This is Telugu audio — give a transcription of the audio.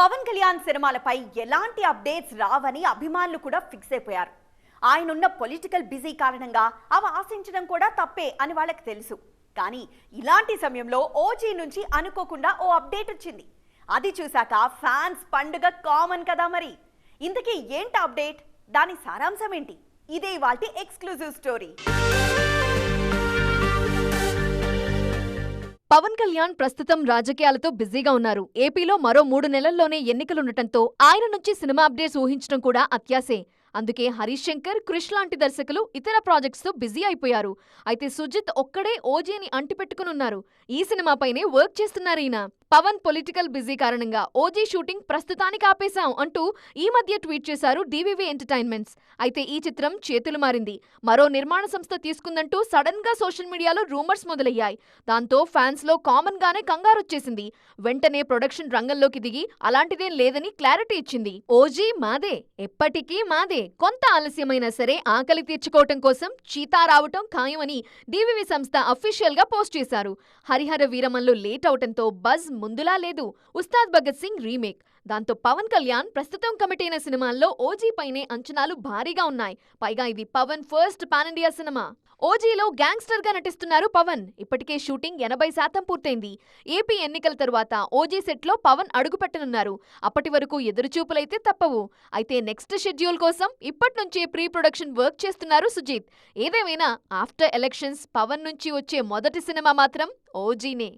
పవన్ కళ్యాణ్ సినిమాలపై ఎలాంటి అప్డేట్స్ రావని అభిమానులు కూడా ఫిక్స్ అయిపోయారు. ఆయనున్న పొలిటికల్ బిజీ కారణంగా అవి ఆశించడం కూడా తప్పే అని వాళ్ళకి తెలుసు. కానీ ఇలాంటి సమయంలో ఓజీ నుంచి అనుకోకుండా ఓ అప్డేట్ వచ్చింది. అది చూశాక ఫ్యాన్స్ పండుగ కామన్ కదా మరి. ఇంతకీ ఏంటి అప్డేట్? దాని సారాంశం ఏంటి? ఇదే వాటి ఎక్స్క్లూజివ్ స్టోరీ. పవన్ కళ్యాణ్ ప్రస్తుతం రాజకీయాలతో బిజీగా ఉన్నారు. ఏపీలో మరో మూడు నెలల్లోనే ఎన్నికలుండటంతో ఆయన నుంచి సినిమా అప్డేట్స్ ఊహించడం కూడా అత్యాసే అందుకే హరీష్ శంకర్ క్రిష్ లాంటి దర్శకులు ఇతర ప్రాజెక్ట్స్తో బిజీ అయిపోయారు. అయితే సుజిత్ ఒక్కడే ఓజీని అంటిపెట్టుకునున్నారు. ఈ సినిమాపైనే వర్క్ చేస్తున్నారు ఈయన. పవన్ పొలిటికల్ బిజీ కారణంగా ఓజీ షూటింగ్ ప్రస్తుతానికి ఆపేశాం అంటూ ఈ మధ్య ట్వీట్ చేశారు డివివి ఎంటర్టైన్మెంట్స్. అయితే ఈ చిత్రం చేతులు మారింది. మరో నిర్మాణ సంస్థ తీసుకుందంటూ సడన్గా సోషల్ మీడియాలో రూమర్స్ మొదలయ్యాయి. దాంతో ఫ్యాన్స్లో కామన్ గానే కంగారొచ్చేసింది. వెంటనే ప్రొడక్షన్ రంగంలోకి దిగి అలాంటిదేం లేదని క్లారిటీ ఇచ్చింది. ఓజీ మాదే ఎప్పటికీ మాదే. కొంత ఆలస్యమైనా సరే ఆకలి తీర్చుకోవటం కోసం చీతా రావటం ఖాయమని డివివి సంస్థ అఫీషియల్గా పోస్ట్ చేశారు. హరిహర వీరమన్లు లేట్ అవటంతో బజ్ ముందులా లేదు. ఉస్తాద్ భగత్ సింగ్ రీమేక్. దాంతో పవన్ కళ్యాణ్ ప్రస్తుతం కమిటీ అయిన సినిమాల్లో ఓజీ పైనే అంచనాలు భారీగా ఉన్నాయి. పైగా ఇది Pawan first pan India cinema. ఓజీలో గ్యాంగ్స్టర్గా నటిస్తున్నారు పవన్. ఇప్పటికే షూటింగ్ ఎనభై శాతం పూర్తయింది. ఏపీ ఎన్నికల తరువాత ఓజీ సెట్లో పవన్ అడుగుపెట్టనున్నారు అప్పటి వరకు ఎదురుచూపులైతే తప్పవు. అయితే నెక్స్ట్ షెడ్యూల్ కోసం ఇప్పటి నుంచే ప్రీ ప్రొడక్షన్ వర్క్ చేస్తున్నారు సుజీత్. ఏదేమైనా ఆఫ్టర్ ఎలక్షన్స్ పవన్ నుంచి వచ్చే మొదటి సినిమా మాత్రం ఓజీనే.